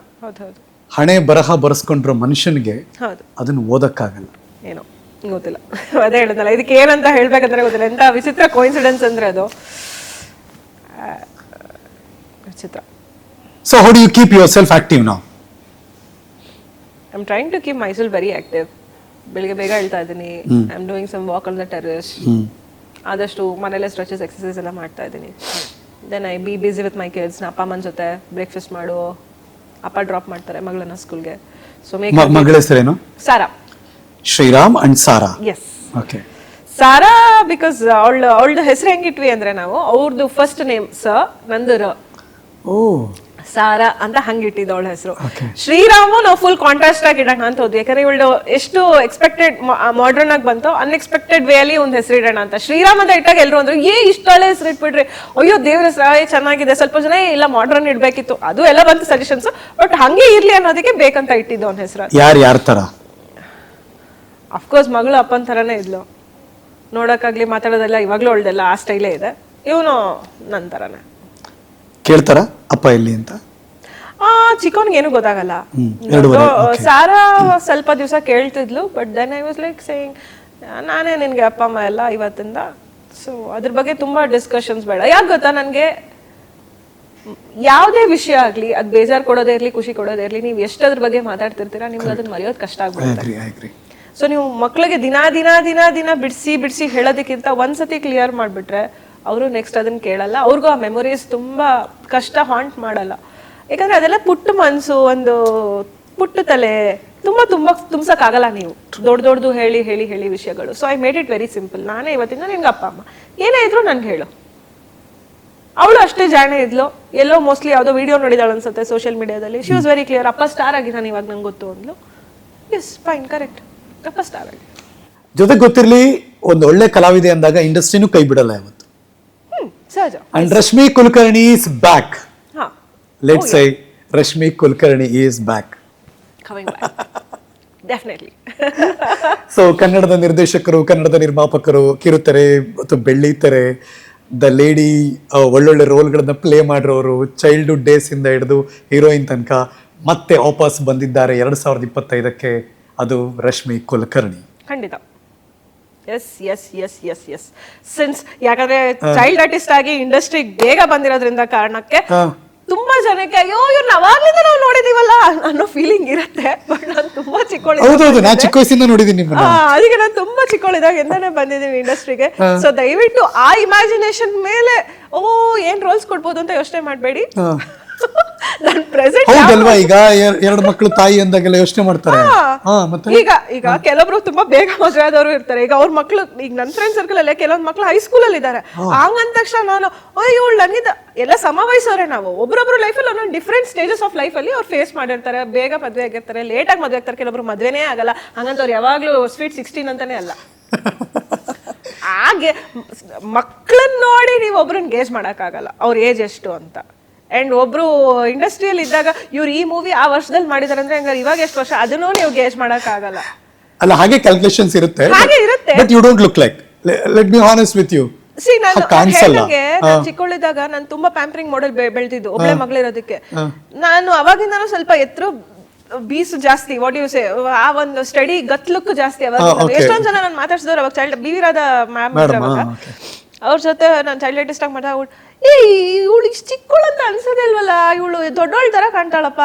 ಹಣೆ ಬರಹ ಬರೆಸ್ಕೊಂಡಿರೋ ಮನುಷ್ಯನಿಗೆ ಅದನ್ನು ಓದಕ್ಕಾಗಲ್ಲ. ಏನೋ ಗೊತ್ತಿಲ್ಲ. ಅದೇ ಹೇಳಿದ್ನಲ್ಲ ಇದಕ್ಕೆ ಏನಂತ ಹೇಳ್ಬೇಕಂದ್ರೆ ಗೊತ್ತಿಲ್ಲ. ಎಂತ ವಿಚಿತ್ರ ಕೋಇನ್ಸಿಡೆನ್ಸ್ ಅಂದ್ರೆ ಅದು. ವಿಚಿತ್ರ. So how do you keep yourself active ನಾವು I am trying to keep myself very active ಬೆಳಿಗ್ಗೆ ಬೇಗ ಹೇಳ್ತಾ ಇದ್ದೀನಿ. I am doing some walk on the terrace ಆದಷ್ಟು ಮನೇಲೆ ಸ್ಟ್ರೆಚಸ್ ಎಕ್ಸಸೈಸ್ ಎಲ್ಲ ಮಾಡ್ತಾ ಇದ್ದೀನಿ. Then I be busy with my kids ಅಪ್ಪ ಅಮ್ಮನ ಜೊತೆ ಬ್ರೇಕ್ಫಾಸ್ಟ್ ಮಾಡು ಅಪ್ಪ ಡ್ರಾಪ್ ಮಾಡ್ತಾರೆ ಮಗಳನ್ನ ಸ್ಕೂಲ್ಗೆ ಸೊ ಮೇಕ್ ಮಗಳ ಹೆಸರೇನು? Sara Shriram and Sara yes okay Sara because ಅವಳ ಅವಳದು ಹೆಸರು ಹೆಂಗಿಟ್ವಿ ಅಂದ್ರೆ ನಾವು ಅವ್ರದ್ದು ಫಸ್ಟ್ ನೇಮ್ ಸ ನಂದು ರ ಓ. ಸಾರಾ ಅಂತ ಹಂಗಿಟ್ಟಿದ್ದ ಅವಳ ಹೆಸರು. ಶ್ರೀರಾಮು ನಾವು ಫುಲ್ ಕಾಂಟ್ರಾಸ್ಟ್ ಆಗಿ ಇಡೋಣ ಅಂತ ಹೋದ್ವಿ. ಯಾಕಂದ್ರೆ ಇವಳು ಎಷ್ಟು ಎಕ್ಸ್ಪೆಕ್ಟೆಡ್ ಮಾಡರ್ನ್ ಆಗಿ ಬಂತು ಅನ್ಎಕ್ಸ್ಪೆಕ್ಟೆಡ್ ವೇ ಅಲ್ಲಿ ಒಂದು ಹೆಸರು ಇಡೋಣ ಅಂತ. ಶ್ರೀರಾಮ ಅಂತ ಇಟ್ಟಾಗ ಎಲ್ರು ಅಂದ್ರು ಏ ಇಷ್ಟ ಒಳ್ಳೆ ಹೆಸರು ಇಟ್ಬಿಡ್ರಿ ಅಯ್ಯೋ ದೇವ್ರ ಹೆಸರು ಏ ಚೆನ್ನಾಗಿದೆ. ಸ್ವಲ್ಪ ಜನ "ಏ, ಇಲ್ಲ ಮಾಡರ್ನ್ ಇಡ್ಬೇಕಿತ್ತು. ಅದು ಎಲ್ಲ ಬಂತು ಸಜೆಷನ್ಸ್ ಬಟ್ ಹಂಗೆ ಇರ್ಲಿ ಅನ್ನೋದಕ್ಕೆ ಬೇಕಂತ ಇಟ್ಟಿದ್ದು ಅವ್ನ ಹೆಸರು. ಯಾರು ಯಾರ ತರ ಅಫ್ಕೋರ್ಸ್ ಮಗಳು ಅಪ್ಪನ ತರನೇ ಇದ್ಲು. ನೋಡೋಕ್ಕಾಗ್ಲಿ ಮಾತಾಡೋದೆಲ್ಲ ಇವಾಗಲೂ ಒಳ್ಳೆಲ್ಲ ಆ ಸ್ಟೈಲೇ ಇದೆ. ಇವನು ನನ್ನ ಥರನೇ. ಕೇಳ್ತಾರ ಅಪ್ಪ ಎಲ್ಲಿ ಅಂತ? ಆ ಚಿಕ್ಕವನಿಗೆ ಏನು ಗೊತ್ತಾಗಲ್ಲ. ಹ್ಮ್, ಎರಡೂವರೆ, ದೊ- ಸಾರಾ ಸ್ವಲ್ಪ ದಿವಸ ಕೇಳ್ತಿದ್ಲು but then I was like saying ನಾನೇ ನಿನ್ಗೆ ಅಪ್ಪ ಅಮ್ಮ ಎಲ್ಲ ಇವತ್ತಿಂದ. ಸೊ ಅದ್ರ ಬಗ್ಗೆ ತುಂಬಾ ಡಿಸ್ಕಷನ್ಸ್ ಬೇಡ. ಯಾಕೆ ಗೊತ್ತಾ ನನಗೆ? ಯಾವುದೇ ವಿಷಯ ಆಗ್ಲಿ ಅದ್ ಬೇಜಾರ್ ಕೊಡೋದೇ ಇರ್ಲಿ ಖುಷಿ ಕೊಡೋದೇ ಇರ್ಲಿ ನೀವು ಎಷ್ಟದ್ರ ಬಗ್ಗೆ ಮಾತಾಡ್ತಿರ್ತೀರಾ ನಿಮ್ಗೆ ಅದನ್ನ ಮರೆಯೋದು ಕಷ್ಟ ಐ ಆಗ್ಬಿಡುತ್ತೆ. ಅಗ್ರಿ ಐ ಅಗ್ರಿ ಸೊ ನೀವು ಮಕ್ಕಳಿಗೆ ದಿನ ದಿನ ದಿನ ದಿನ ಬಿಡಿಸಿ ಬಿಡಿಸಿ ಹೇಳೋದಕ್ಕಿಂತ ಒಂದ್ಸತಿ ಕ್ಲಿಯರ್ ಮಾಡಿಬಿಟ್ರೆ ಅವರು ನೆಕ್ಸ್ಟ್ ಅದನ್ನ ಕೇಳಲ್ಲ. ಅವ್ರಿಗೂ ಆ ಮೆಮೊರೀಸ್ ತುಂಬಾ ಕಷ್ಟ ಹಾಂಟ್ ಮಾಡಲ್ಲ. ಯಾಕಂದ್ರೆ ಅದೆಲ್ಲ ಪುಟ್ಟ ಮನ್ಸು, ಒಂದು ಪುಟ್ಟ ತಲೆ, ತುಂಬಾ ತುಂಬಾ ತುಂಬಸಕ್ಕಾಗಲ್ಲ ನೀವು. ದೊಡ್ಡ ದೊಡ್ಡದು ಹೇಳಿ ಹೇಳಿ ಹೇಳಿ ವಿಷಯಗಳು. So I made it very simple ನಾನೇ ಇವತ್ತಿಂದ ನಿನ್ಗೆ ಅಪ್ಪ, ಅಮ್ಮ. ಏನೇ ಇದ್ರು ನನ್ಗೆ ಹೇಳು. ಅವಳು ಅಷ್ಟೇ ಜಾಣೆ ಇದ್ಲು. ಎಲ್ಲೋ ಮೋಸ್ಟ್ಲಿ ಯಾವುದೋ ವಿಡಿಯೋ ನೋಡಿದಾಳು ಅನ್ಸುತ್ತೆ ಸೋಷಿಯಲ್ ಮೀಡಿಯಾದಲ್ಲಿ ಶಿ ವಾಸ್ ವೆರಿ ಕ್ಲಿಯರ್ ಅಪ್ಪ ಸ್ಟಾರ್ ನಾನು ಇವಾಗ ನಂಗೆ ಗೊತ್ತು ಅಂದ್ಲು. ಎಸ್ ಫೈನ್ ಕರೆಕ್ಟ್ ಅಪ್ಪ ಸ್ಟಾರ್ ಆಗಿ ಜೊತೆಗೆ ಗೊತ್ತಿರಲಿ, ಒಂದು ಒಳ್ಳೆ ಕಲಾವಿದೆ ಅಂದಾಗ ಇಂಡಸ್ಟ್ರಿನೂ ಕೈ ಬಿಡಲ್ಲ ಸಹಜ. And Rashmi Kulkarni is back ಹಾ. Let say Rashmi Kulkarni is back coming back definitely so ಕನ್ನಡದ ನಿರ್ದೇಶಕರು ಕನ್ನಡದ ನಿರ್ಮಾಪಕರು ಕಿರುತೆರೆ ಮತ್ತು ಬೆಳ್ಳಿತೆರೆ ದ ಲೇಡಿ ಒಳ್ಳೊಳ್ಳೆ ರೋಲ್ಗಳನ್ನ ಪ್ಲೇ ಮಾಡಿರೋರು ಚೈಲ್ಡ್ಹುಡ್ ಡೇಸ್ ಇಂದ ಹಿಡಿದು ಹೀರೋಯಿನ್ ತನಕ ಮತ್ತೆ ವಾಪಸ್ ಬಂದಿದ್ದಾರೆ ಎರಡ್ ಸಾವಿರದ ಇಪ್ಪತ್ತೈದಕ್ಕೆ. ಅದು ರಶ್ಮಿ ಕುಲಕರ್ಣಿ ಖಂಡಿತ. Yes yes yes yes yes since ಯಾಕಂದ್ರೆ ಚೈಲ್ಡ್ ಆರ್ಟಿಸ್ಟ್ ಆಗಿ ಇಂಡಸ್ಟ್ರಿ ಬೇಗ ಬಂದಿರೋದ್ರಿಂದ ಕಾರಣಕ್ಕೆ. ತುಂಬಾ ಜನಕ್ಕೆ ಅಯ್ಯೋ ಇವ್ರನ್ನ ಅವಾಗ್ಲಿಂದ ನಾವು ನೋಡಿದೀವಲ್ಲ ಅನ್ನೋ ಫೀಲಿಂಗ್ ಇರುತ್ತೆ. ಬಟ್ ನಾನು ತುಂಬಾ ಚಿಕ್ಕವಳಿದ್ದಾಗ ನಾನು ಚಿಕ್ಕ ವಯಸ್ಸಿಂದ ನೋಡಿದ್ದೀನಿ ಅದಕ್ಕೆ ನಾನು ತುಂಬಾ ಚಿಕ್ಕವಳಿದಾಗಿಂದಾನೆ ಬಂದಿದ್ದೀನಿ ಇಂಡಸ್ಟ್ರಿಗೆ ಸೊ ದಯವಿಟ್ಟು ಆ ಇಮ್ಯಾಜಿನೇಷನ್ ಮೇಲೆ ಓ ಏನ್ ರೋಲ್ಸ್ ಕೊಡ್ಬೋದು ಅಂತ ಯೋಚನೆ ಮಾಡಬೇಡಿ. ನಾನು ಪ್ರೆಸೆಂಟ್ ಹೌದಲ್ವಾ? ಈಗ ಎರ್- ಎರಡು ಮಕ್ಕಳು ತಾಯಿ ಅಂದಾಗೆಲ್ಲ ಯೋಚನೆ ಮಾಡ್ತಾರೆ. ಹಾ. ಮತ್ತೆ? ಈಗ ಈಗ ಕೆಲವೊಬ್ರು ತುಂಬಾ ಬೇಗ ಮದುವೆ ಆದವರು ಇರ್ತಾರೆ. ಈಗ ಅವ್ರ ಮಕ್ಕಳು ಈಗ ನನ್ನ ಫ್ರೆಂಡ್ ಸರ್ಕಲ್ ಅಲ್ಲೇ ಕೆಲವೊಂದ್ ಮಕ್ಳು ಹೈಸ್ಕೂಲ್ ಅಲ್ಲಿ ಇದ್ದಾರೆ ಹಂಗಂದ ತಕ್ಷಣ ನಾನು ಅಯ್ಯೋ ನನಗಿಂತ ಎಲ್ಲ ಸಮ ವಯಸ್ಸವ್ರೆ ನಾವು. ಒಬ್ರೊಬ್ರು ಲೈಫಲ್ಲಿ ಒಂದೊಂದು ಡಿಫ್ರೆಂಟ್ ಸ್ಟೇಜಸ್ ಆಫ್ ಲೈಫ್ ಅಲ್ಲಿ ಅವ್ರು ಫೇಸ್ ಮಾಡಿರ್ತಾರೆ. ಬೇಗ ಮದುವೆ ಆಗಿರ್ತಾರೆ ಲೇಟಾಗಿ ಆಗಿ ಮದುವೆ ಆಗ್ತಾರೆ. ಕೆಲವೊಬ್ರು ಮದುವೆನೇ ಆಗಲ್ಲ. ಹಂಗಂತ ಅವ್ರು ಯಾವಾಗ್ಲೂ ಸ್ವೀಟ್ ಸಿಕ್ಸ್ಟೀನ್ ಅಂತಾನೆ ಅಲ್ಲ. ಹಾಗೆ ಮಕ್ಕಳನ್ನ ನೋಡಿ ನೀವು ಒಬ್ರನ್ನ ಗೇಜ್ ಮಾಡೋಕ್ಕಾಗಲ್ಲ ಅವ್ರ ಏಜ್ ಎಷ್ಟು ಅಂತ. ಅಂಡ್ ಒಬ್ರು ಇಂಡಸ್ಟ್ರಿಯಲ್ಲಿ ಇದ್ದಾಗ ಇವ್ರು ಈ ಮೂವಿ ಆ ವರ್ಷದಲ್ಲಿ ಮಾಡಿದಾರೆ ಅಂದ್ರೆ ಹಂಗಾರೆ ಇವಾಗ ಎಷ್ಟು ವರ್ಷ? ಅದನ್ನೂ ನೀವು ಗೇಜ್ ಮಾಡಕ್ಕಾಗಲ್ಲ. ಅಲ್ಲ ಹಾಗೆ ಕ್ಯಾಲ್ಕುಲೇಷನ್ಸ್ ಇರುತ್ತೆ ಹಾಗೆ ಇರುತ್ತೆ. But you don't look like let be honest with you see ನಾನು ಹೇಳಿದಂಗೆ ನಾನು ಚಿಕ್ಕವಳಿದ್ದಾಗ ನಾನು ತುಂಬಾ ಪ್ಯಾಂಪರಿಂಗ್ ಮಾಡೆಲ್ ಬೆಳೆದಿದ್ದು ಒಬ್ಳೆ ಮಗಳಿರೋದಕ್ಕೆ. ನಾನು ಅವಾಗಿಂದಾನು ಸ್ವಲ್ಪ ಎತ್ತರು ಬೀಸು ಜಾಸ್ತಿ ವಾಟ್ ಯು ಸೇ ಆ ಒಂದು ಸ್ಟಡಿ ಗತ್ಲುಕ್ ಜಾಸ್ತಿ ಅವಾಗ ಎಷ್ಟೊಂದು ಜನ ನಾನು ಮಾತಾಡ್ಸಿದವ್ರು ಅವಾಗ ಚೈಲ್ಡ್ ಬಿ ವಿರಾದ ಮ್ಯಾಮ್ ಅವಾಗ ಅವ್ರ ಜೊತೆ ನಾನು ಚೈಲ್ಡ್ ಲೇಟೆಸ್ಟ್ ಆಗಿ ಮಾತಾಡ್ಬಿಟ್ಟು ಏ ಇವಳು ಇಷ್ಟು ಚಿಕ್ಕವಳು ಅಂತ ಅನ್ಸೋದೇ ಇಲ್ವಲ್ಲ? ಇವಳು ದೊಡ್ಡವಳ ತರ ಕಾಣ್ತಾಳಪ್ಪ.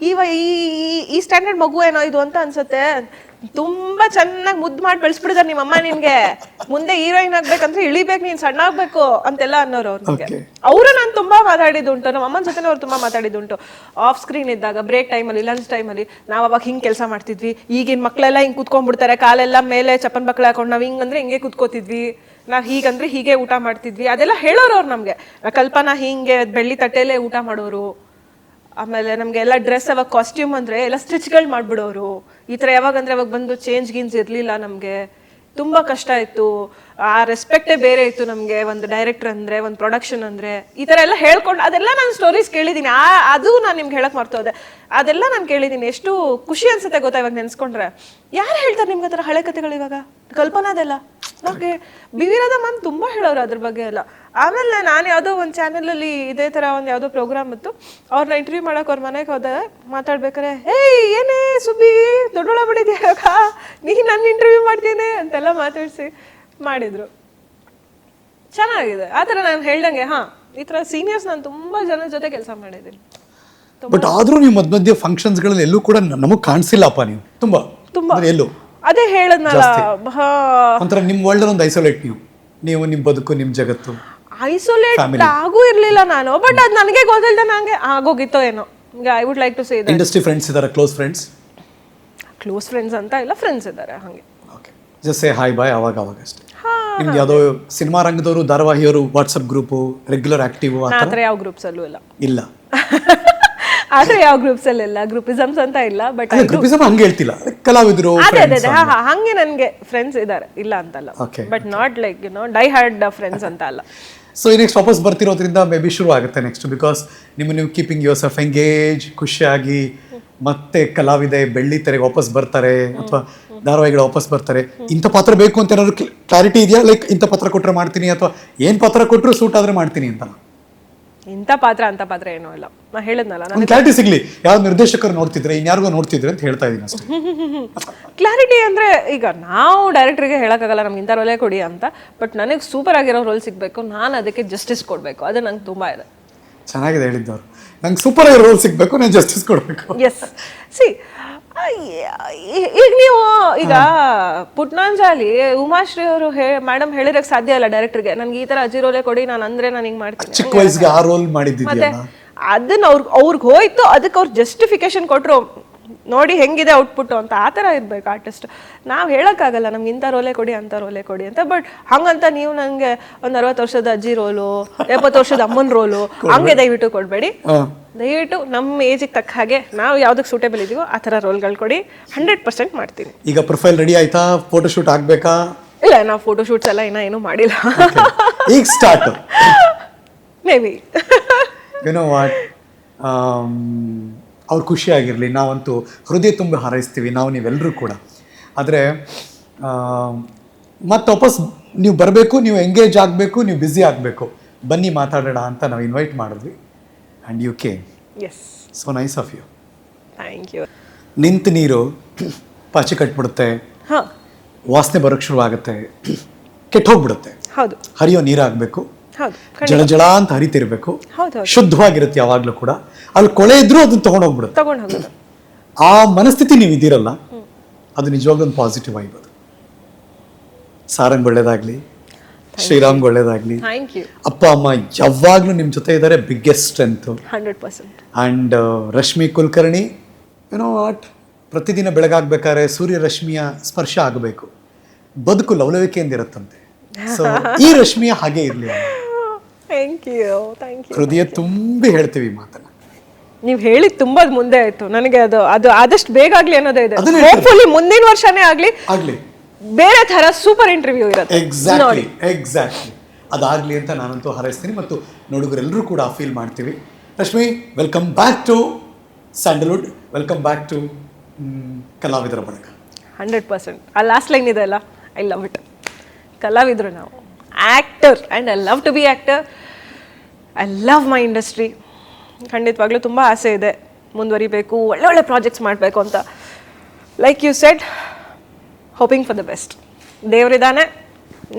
ಇವ ಈ ಈ- ಈ ಸ್ಟ್ಯಾಂಡರ್ಡ್ ಮಗು ಏನೋ ಇದು ಅಂತ ಅನ್ಸುತ್ತೆ. ತುಂಬಾ ಚೆನ್ನಾಗಿ ಮುದ್ದು ಮಾಡಿ ಬೆಳೆಸ್ಬಿಡಿದಾರೆ ನಿಮ್ಮಮ್ಮ ನಿನ್ಗೆ. ಮುಂದೆ ಹೀರೋಯಿನ್ ಆಗ್ಬೇಕಂದ್ರೆ ಇಳಿಬೇಕು ನೀನ್ ಸಣ್ಣ ಆಗ್ಬೇಕು ಅಂತೆಲ್ಲ ಅನ್ನೋರು ಅವ್ರಿಗೆ. ಅವರು ನಾನು ತುಂಬಾ ಮಾತಾಡಿದ್ದುಂಟು. ನಮ್ಮ ಅಮ್ಮನ ಜೊತೆ ಅವ್ರು ತುಂಬಾ ಮಾತಾಡಿದ್ದುಂಟು. ಆಫ್ ಸ್ಕ್ರೀನ್ ಇದ್ದಾಗ ಬ್ರೇಕ್ ಟೈಮಲ್ಲಿ ಲಂಚ್ ಟೈಮಲ್ಲಿ ನಾವು ಅವಾಗ ಹಿಂಗ್ ಕೆಲಸ ಮಾಡ್ತಿದ್ವಿ. ಈಗಿನ ಮಕ್ಕಳೆಲ್ಲ ಹಿಂಗೆ ಕುತ್ಕೊಂಡ್ಬಿಡ್ತಾರೆ. ಕಾಲೆಲ್ಲ ಮೇಲೆ ಚಪ್ಪನ್ ಬಕ್ಳ ಹಾಕೊಂಡು ನಾವು ಹಿಂಗಂದ್ರೆ ಹಿಂಗೆ ಕುತ್ಕೋತಿದ್ವಿ. ನಾವು ಹೀಗಂದ್ರೆ ಹೀಗೆ ಊಟ ಮಾಡ್ತಿದ್ವಿ. ಅದೆಲ್ಲ ಹೇಳೋರು ಅವ್ರು ನಮಗೆ. ಕಲ್ಪನಾ ಹಿಂಗೆ ಬೆಳ್ಳಿ ತಟ್ಟೆಲೇ ಊಟ ಮಾಡೋರು, ಆಮೇಲೆ ನಮ್ಗೆ ಎಲ್ಲ ಡ್ರೆಸ್ ಅವಾಗ ಕಾಸ್ಟ್ಯೂಮ್ ಅಂದ್ರೆ ಎಲ್ಲ ಸ್ಟಿಚ್ಗಳು ಮಾಡ್ಬಿಡೋರು. ಈ ತರ ಯಾವಾಗ ಅಂದ್ರೆ ಅವಾಗ ಬಂದು ಚೇಂಜ್ ಗೀನ್ಸ್ ಇರಲಿಲ್ಲ ನಮಗೆ. ತುಂಬಾ ಕಷ್ಟ ಇತ್ತು. ಆ ರೆಸ್ಪೆಕ್ಟೇ ಬೇರೆ ಇತ್ತು ನಮಗೆ. ಒಂದು ಡೈರೆಕ್ಟರ್ ಅಂದ್ರೆ, ಒಂದು ಪ್ರೊಡಕ್ಷನ್ ಅಂದ್ರೆ, ಈ ಥರ ಎಲ್ಲ ಹೇಳ್ಕೊಂಡು ಅದೆಲ್ಲ ನಾನು ಸ್ಟೋರೀಸ್ ಕೇಳಿದ್ದೀನಿ. ಆ, ಅದು ನಾನು ನಿಮ್ಗೆ ಹೇಳಕ್ ಮರ್ತೋದೆ. ಅದೆಲ್ಲ ನಾನು ಕೇಳಿದ್ದೀನಿ. ಎಷ್ಟು ಖುಷಿ ಅನ್ಸುತ್ತೆ ಗೊತ್ತಾ ಇವಾಗ ನೆನೆಸ್ಕೊಂಡ್ರೆ? ಯಾರು ಹೇಳ್ತಾರೆ ನಿಮ್ಗೆ ಆ ಹಳೆ ಕಥೆಗಳು ಇವಾಗ? ಕಲ್ಪನಾದೆಲ್ಲ? ಓಕೆ. ಬಿವಿರದ ಮ್ಯಾಮ್ ತುಂಬ ಹೇಳೋರು ಅದ್ರ ಬಗ್ಗೆ ಎಲ್ಲ. ಆಮೇಲೆ ನಾನು ಯಾವುದೋ ಒಂದು ಚಾನಲಲ್ಲಿ ಇದೇ ಥರ ಒಂದು ಯಾವುದೋ ಪ್ರೋಗ್ರಾಮ್ ಇತ್ತು. ಅವ್ರನ್ನ ಇಂಟರ್ವ್ಯೂ ಮಾಡೋಕೆ ಅವ್ರ ಮನೆಗೆ ಹೋದೆ ಮಾತಾಡ್ಬೇಕಾರೆ ಏಯ್, ಏನೇ ಸುಬ್ಬಿ, ದೊಡ್ಡೊಳ ಬಿಡಿದ್ಯಾಗ ನೀ ನನ್ನ ಇಂಟರ್ವ್ಯೂ ಮಾಡ್ತೀನಿ ಅಂತೆಲ್ಲ ಮಾತಾಡಿಸಿ. ಮಾಡಿದ್ರು. ಚೆನ್ನಾಗಿದೆ. ಆ ಥರ ನಾನು ಹೇಳ್ದಂಗೆ ಹಾ ಈ ತರ ಸೀನಿಯರ್ಸ್ ನಾನು ತುಂಬಾ ಜನ ಜೊತೆ ಕೆಲಸ ಮಾಡಿದ್ದೀನಿ. ಬಟ್ ಆದ್ರೂ ನೀವು ಮಧ್ಯ ಮಧ್ಯೆ ಫಂಕ್ಷನ್ಸ್ಗಳಲ್ಲಿ ಎಲ್ಲೂ ಕೂಡ ನಮಗ್ ಕಾಣಿಸಿಲ್ಲಪ್ಪ ನೀವು. ತುಂಬಾ. ತುಂಬಾ. ಅಂದ್ರೆ ಎಲ್ಲೂ. ಅದೇ ಹೇಳದ್ನಲ್ಲ ಹಾ ಒಂಥರ ನಿಮ್ ವರ್ಲ್ಡ್ ಒಂದು ಐಸೋಲೇಟ್ ನೀವು. ನೀವು ನಿಮ್ಮ ಬದುಕು ನಿಮ್ಮ ಜಗತ್ತು. ಐಸೋಲೇಟ್ ಆಗೂ ಇರ್ಲಿಲ್ಲ ನಾನು ಬಟ್ ಅದು ನನಗೆ ಗೊತ್ತಿಲ್ಲದೆ ನಂಗೆ ಆಗೋಗಿತ್ತೋ ಏನೋ. I would like to say industry friends ಇದ್ದಾರೆ ಕ್ಲೋಸ್ ಫ್ರೆಂಡ್ಸ್ ಕ್ಲೋಸ್ ಫ್ರೆಂಡ್ಸ್ ಅಂತ ಇಲ್ಲ ಫ್ರೆಂಡ್ಸ್ ಇದ್ದಾರೆ ಹಾಗೆ. ಜಸ್ಟ್ ಸೇ ಹಾಯ್ ಬಾಯ್ ಅವಾಗ ಅವಾಗ ಅಷ್ಟೇ. ನಿಮ್ಗೆ ಯಾವುದೋ ಸಿನಿಮಾ ರಂಗದವರು ಧಾರಾವಾಹಿಯವರು ವಾಟ್ಸಪ್ ಗ್ರೂಪು ರೆಗ್ಯುಲರ್ ಆಕ್ಟಿವ್ ಆ ಥರ? ಯಾವ ಗ್ರೂಪ್ಸ್ ಅಲ್ಲೂ ಇಲ್ಲ. ಇಲ್ಲ. ಆದ್ರೆ ಯಾವ ಗ್ರೂಪ್ಸ್ ಅಲ್ಲಿ ಇಲ್ಲ. ಗ್ರೂಪಿಸಮ್ಸ್ ಅಂತ ಇಲ್ಲ ಬಟ್ ಗ್ರೂಪಿಸಮ್ ಹಂಗೆ ಹೇಳ್ತಿಲ್ಲ. ಕಲಾವಿದರು ಅದೇ ಹಾ ಹಾ ಹಂಗೆ ನನಗೆ ಫ್ರೆಂಡ್ಸ್ ಇದ್ದಾರೆ ಇಲ್ಲ ಅಂತಲ್ಲ. But not like you know die hard friends ಅಂತ ಅಲ್ಲ. ಸೊ ಈ ನೆಕ್ಸ್ಟ್ ವಾಪಸ್ ಬರ್ತಿರೋದ್ರಿಂದ ಮೇ ಬಿ ಶುರು ಆಗುತ್ತೆ ನೆಕ್ಸ್ಟ್ ಬಿಕಾಸ್ ನಿಮ್ಮ ನೀವು ಕೀಪಿಂಗ್ ಯುವರ್ ಸೆಲ್ಫ್ ಎಂಗೇಜ್ ಖುಷಿಯಾಗಿ ಮತ್ತೆ ಕಲಾವಿದೆ ಬೆಳ್ಳಿ ತೆರೆಗೆ ವಾಪಸ್ ಬರ್ತಾರೆ ಅಥವಾ ಧಾರಾವಾಹಿಗಳು ವಾಪಸ್ ಬರ್ತಾರೆ. ಇಂಥ ಪಾತ್ರ ಬೇಕು ಅಂತ ಏನಾದ್ರು ಕ್ಲಾರಿಟಿ ಇದೆಯಾ? ಲೈಕ್ ಇಂಥ ಪಾತ್ರ ಕೊಟ್ಟರೆ ಮಾಡ್ತೀನಿ ಅಥವಾ ಏನು ಪಾತ್ರ ಕೊಟ್ಟರು ಸೂಟ್ ಆದ್ರೆ ಮಾಡ್ತೀನಿ ಅಂತ ಇಂಥ ಪಾತ್ರ ಅಂತ ಪಾತ್ರ ಏನೂ ಇಲ್ಲ. ನಾ ಹೇಳಿದ್ನಲ್ಲ ನಾನು ಒಂದು ಕ್ಲಾರಿಟಿ ಸಿಗ್ಲಿ. ಯಾವ ನಿರ್ದೇಶಕರು ನೋಡ್ತಿದ್ರೆ ಇನ್ಯಾರಿಗೋ ನೋಡ್ತಿದ್ರೆ ಅಂತ ಹೇಳ್ತಾ ಇದ್ದೀನಿ ಅಷ್ಟೇ. ಕ್ಲಾರಿಟಿ ಅಂದ್ರೆ ಈಗ ನಾವು ಡೈರೆಕ್ಟ್ರಿಗೆ ಹೇಳೋಕ್ಕಾಗಲ್ಲ ನಮ್ಗೆ ಇಂಥ ರೋಲೇ ಕೊಡಿ ಅಂತ. ಬಟ್ ನನಗೆ ಸೂಪರ್ ಆಗಿರೋ ರೋಲ್ ಸಿಗಬೇಕು. ನಾನು ಅದಕ್ಕೆ ಜಸ್ಟಿಸ್ ಕೊಡಬೇಕು. ಅದು ನಂಗೆ ತುಂಬ ಇದೆ. ಚೆನ್ನಾಗಿದೆ ಹೇಳಿದ್ದವ್ರು. ನಂಗೆ ಸೂಪರ್ ಆಗಿರೋ ರೋಲ್ ಸಿಗಬೇಕು ನಾನು ಜಸ್ಟಿಸ್ ಕೊಡಬೇಕು. ಎಸ್ ಸಿ ಈಗ ನೀವು ಈಗ ಪುಟ್ನಾಂಜಲಿ ಉಮಾಶ್ರೀ ಅವರು ಮೇಡಮ್ ಹೇಳಿರಕ್ ಸಾಧ್ಯ ಇಲ್ಲ ಡೈರೆಕ್ಟರ್ಗೆ ನನ್ಗೆ ಈ ತರ ಅಜ್ಜಿ ರೋಲೇ ಕೊಡಿ ನಾನು ಅಂದ್ರೆ ನಾನು ಹಿಂಗ್ ಮಾಡ್ತೀನಿ. ಚಿಕ್ಕ ವಯಸ್ಸಿಗೆ ಆ ರೋಲ್ ಮತ್ತೆ ಮಾಡಿದ್ದಿದೆಯಲ್ಲ ಅದನ್ನ ಅವ್ರಿಗೆ ಅವ್ರಿಗೆ ಹೋಯ್ತು ಅದಕ್ಕೆ ಅವ್ರು ಜಸ್ಟಿಫಿಕೇಶನ್ ಕೊಟ್ರು. ನೋಡಿ ಹೆಂಗಿದೆ ಔಟ್ಪುಟ್ ಅಂತ ಆ ಥರ ಇರಬೇಕು ಆರ್ಟಿಸ್ಟ್ ನಾವು ಹೇಳೋಕ್ಕಾಗಲ್ಲ ನಮ್ಗೆ ಇಂಥ ರೋಲೆ ಕೊಡಿ ಅಂಥ ರೋಲೆ ಕೊಡಿ ಅಂತ ಬಟ್ ಹಂಗಂತ ನೀವು ನನಗೆ ಒಂದು ಅರವತ್ತು ವರ್ಷದ ಅಜ್ಜಿ ರೋಲು ಎಪ್ಪತ್ತು ವರ್ಷದ ಅಮ್ಮನ ರೋಲು ಹಂಗೆ ದಯವಿಟ್ಟು ಕೊಡಬೇಡಿ. ದಯವಿಟ್ಟು ನಮ್ಮ ಏಜಿಗೆ ತಕ್ಕ ಹಾಗೆ ನಾವು ಯಾವ್ದಕ್ಕೆ ಸೂಟೇಬಲ್ ಇದೀವೋ ಆ ಥರ ರೋಲ್ಗಳು ಕೊಡಿ. ಹಂಡ್ರೆಡ್ ಪರ್ಸೆಂಟ್ ಮಾಡ್ತೀನಿ. ಈಗ ಪ್ರೊಫೈಲ್ ರೆಡಿ ಆಯ್ತಾ? ಫೋಟೋ ಶೂಟ್ ಆಗ್ಬೇಕಾ? ಇಲ್ಲ ನಾವು ಫೋಟೋ ಶೂಟ್ಸ್ ಎಲ್ಲ ಇನ್ನೂ ಏನೂ ಮಾಡಿಲ್ಲ. ಈಗ start maybe you know what ಅವ್ರು ಖುಷಿಯಾಗಿರಲಿ ನಾವಂತೂ ಹೃದಯ ತುಂಬ ಹಾರೈಸ್ತೀವಿ ನಾವು ನೀವೆಲ್ಲರೂ ಕೂಡ. ಆದರೆ ಮತ್ತೆ ವಾಪಸ್ ನೀವು ಬರಬೇಕು ನೀವು ಎಂಗೇಜ್ ಆಗಬೇಕು ನೀವು ಬ್ಯುಸಿ ಆಗಬೇಕು. ಬನ್ನಿ ಮಾತಾಡೋಣ ಅಂತ ನಾವು ಇನ್ವೈಟ್ ಮಾಡಿದ್ವಿ. And you K S so nice of you thank you ನಿಂತ ನೀರು ಪಾಚಿ ಕಟ್ಬಿಡುತ್ತೆ. ಹಾಂ. ವಾಸನೆ ಬರೋಕ್ಕೆ ಶುರುವಾಗುತ್ತೆ. ಕೆಟ್ಟೋಗ್ಬಿಡುತ್ತೆ ಹೌದು. ಹರಿಯೋ ನೀರಾಗಬೇಕು. ಜಳ ಜಳ ಅಂತ ಹರಿತಿರ್ಬೇಕು. ಶುದ್ಧವಾಗಿರುತ್ತೆ ಯಾವಾಗಲೂ ಕೂಡ. ಅಲ್ಲಿ ಕೊಳೆ ಇದ್ರೂ ಅದನ್ನ ತಗೊಂಡೋಗ್ಬಿಡುತ್ತೆ. ಆ ಮನಸ್ಥಿತಿ ನೀವು ಇದ್ದೀರಲ್ಲ ಅದು ನಿಜವಾಗ್ಲೂ ಒಂದು ಪಾಸಿಟಿವ್ ಆಗಿರೋದು. ಸಾರಂಗ್ ಒಳ್ಳೇದಾಗ್ಲಿ ಶ್ರೀರಾಮ್ ಒಳ್ಳೇದಾಗ್ಲಿ. ಅಪ್ಪ ಅಮ್ಮ ಯಾವಾಗ್ಲೂ ನಿಮ್ಮ ಜೊತೆ ಇದ್ದಾರೆ biggest strength hundred percent. And Rashmi Kulkarni ಏನೋ ವಾಟ್ ಪ್ರತಿದಿನ ಬೆಳಗಾಗ್ಬೇಕಾದ್ರೆ ಸೂರ್ಯ ರಶ್ಮಿಯ ಸ್ಪರ್ಶ ಆಗಬೇಕು. ಬದುಕು ಲವಲವಿಕೆಯಿಂದ ಇರುತ್ತಂತೆ. ಸೊ ಈ ರಶ್ಮಿಯ ಹಾಗೆ ಇರಲಿ ಥ್ಯಾಂಕ್ ಯು ಥ್ಯಾಂಕ್ ಯು ಹೃದಯ ತುಂಬಿ ಹೇಳ್ತೀವಿ ಮಾತನ್ನ. ನೀವು ಹೇಳಿದ್ ತುಂಬಾ ಮುಂದೆ ಆಯ್ತು. ನನಗೆ ಅದು ಅದು ಆದಷ್ಟು ಬೇಗ ಆಗ್ಲಿ ಅನ್ನೋದೇ ಇದೆ. ಅದನ್ನೇ ಹೋಪ್ಫುಲಿ ಮುಂದಿನ ವರ್ಷನೇ ಆಗ್ಲಿ ಆಗ್ಲಿ. ಬೇರೆ ತರ ಸೂಪರ್ ಇಂಟರ್ವ್ಯೂ ಇರುತ್ತೆ. ಎಕ್ಸಾಕ್ಟ್ಲಿ ಎಕ್ಸಾಕ್ಟ್ಲಿ ಅದಾಗಲಿ ಅಂತ ನಾನಂತೂ ಹಾರೈಸ್ತೀನಿ. ಮತ್ತು ನೋಡುಗರೆಲ್ಲರೂ ಕೂಡ ಫೀಲ್ ಮಾಡ್ತೀವಿ. Rashmi welcome back to Sandalwood welcome back to ಕಲಾವಿದರ ಬಳಗ. ಹಂಡ್ರೆಡ್ ಪರ್ಸೆಂಟ್ ಆ ಲಾಸ್ಟ್ ಲೈನ್ ಇದೆ ಅಲ್ಲ? ಐ ಲವ್ ಇಟ್ ಕಲಾವಿದರು ನಾವು. Actor and I love to be actor I love my industry ಖಂಡಿತವಾಗ್ಲೂ ತುಂಬ ಆಸೆ ಇದೆ. ಮುಂದುವರಿಬೇಕು ಒಳ್ಳೆ ಒಳ್ಳೆ ಪ್ರಾಜೆಕ್ಟ್ಸ್ ಮಾಡಬೇಕು ಅಂತ. Like you said hoping for the best ದೇವರಿದ್ದಾನೆ,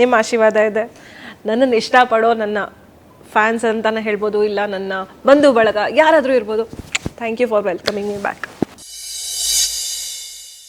ನಿಮ್ಮ ಆಶೀರ್ವಾದ ಇದೆ. ನನ್ನನ್ನು ಇಷ್ಟಪಡೋ ನನ್ನ ಫ್ಯಾನ್ಸ್ ಅಂತಲೇ ಹೇಳ್ಬೋದು, ಇಲ್ಲ ನನ್ನ ಬಂಧು ಬಳಗ, ಯಾರಾದರೂ ಇರ್ಬೋದು. Thank you for welcoming me back